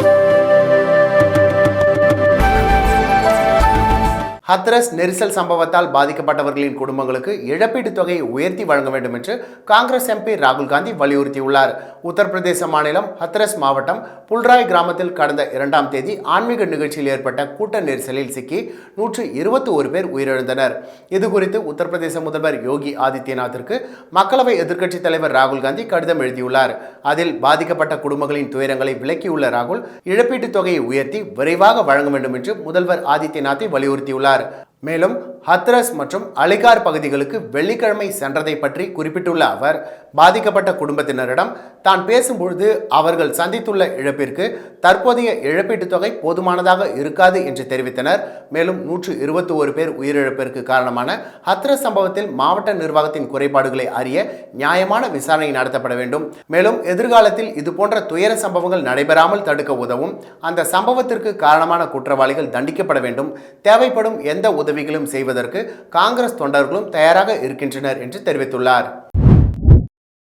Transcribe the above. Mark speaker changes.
Speaker 1: Thank you. Hathras நெரிசல் சம்பவத்தால் பாதிக்கப்பட்டவர்களின் குடும்பங்களுக்கு இழப்பீட்டுத் தொகையை உயர்த்தி வழங்க வேண்டும் என்று காங்கிரஸ் எம்பி ராகுல் காந்தி வலியுறுத்தியுள்ளார். உத்தரப்பிரதேச மாநிலம் ஹத்ரஸ் மாவட்டம் புல்ராய் கிராமத்தில் கடந்த இரண்டாம் தேதி ஆன்மீக நிகழ்ச்சியில் ஏற்பட்ட கூட்ட நெரிசலில் சிக்கி நூற்று இருபத்தி ஒரு பேர் உயிரிழந்தனர். இதுகுறித்து உத்தரப்பிரதேச முதல்வர் யோகி ஆதித்யநாத்திற்கு மக்களவை எதிர்க்கட்சித் தலைவர் ராகுல் காந்தி கடிதம் எழுதியுள்ளார். அதில் பாதிக்கப்பட்ட குடும்பங்களின் துயரங்களை விளக்கியுள்ள ராகுல் இழப்பீட்டுத் தொகையை உயர்த்தி விரைவாக வழங்க வேண்டும் என்று முதல்வர் ஆதித்யநாத்தை வலியுறுத்தியுள்ளார். cara, மேலும் ஹத்ரஸ் மற்றும் அலிகார் பகுதிகளுக்கு வெள்ளிக்கிழமை சென்றதை பற்றி குறிப்பிட்டுள்ள அவர் பாதிக்கப்பட்ட குடும்பத்தினரிடம் தான் பேசும்பொழுது அவர்கள் சந்தித்துள்ள இழப்பிற்கு தற்போதைய இழப்பீட்டுத் தொகை போதுமானதாக இருக்காது என்று தெரிவித்தனர். மேலும் நூற்று இருபத்தி ஒரு பேர் உயிரிழப்பிற்கு காரணமான ஹத்ரஸ் சம்பவத்தில் மாவட்ட நிர்வாகத்தின் குறைபாடுகளை அறிய நியாயமான விசாரணை நடத்தப்பட வேண்டும். மேலும் எதிர்காலத்தில் இதுபோன்ற துயர சம்பவங்கள் நடைபெறாமல் தடுக்க உதவும். அந்த சம்பவத்திற்கு காரணமான குற்றவாளிகள் தண்டிக்கப்பட வேண்டும். தேவைப்படும் எந்த உதவிகளும் செய்வதற்கு காங்கிரஸ் தொண்டர்களும் தயாராக இருக்கின்றனர் என்று தெரிவித்துள்ளார்.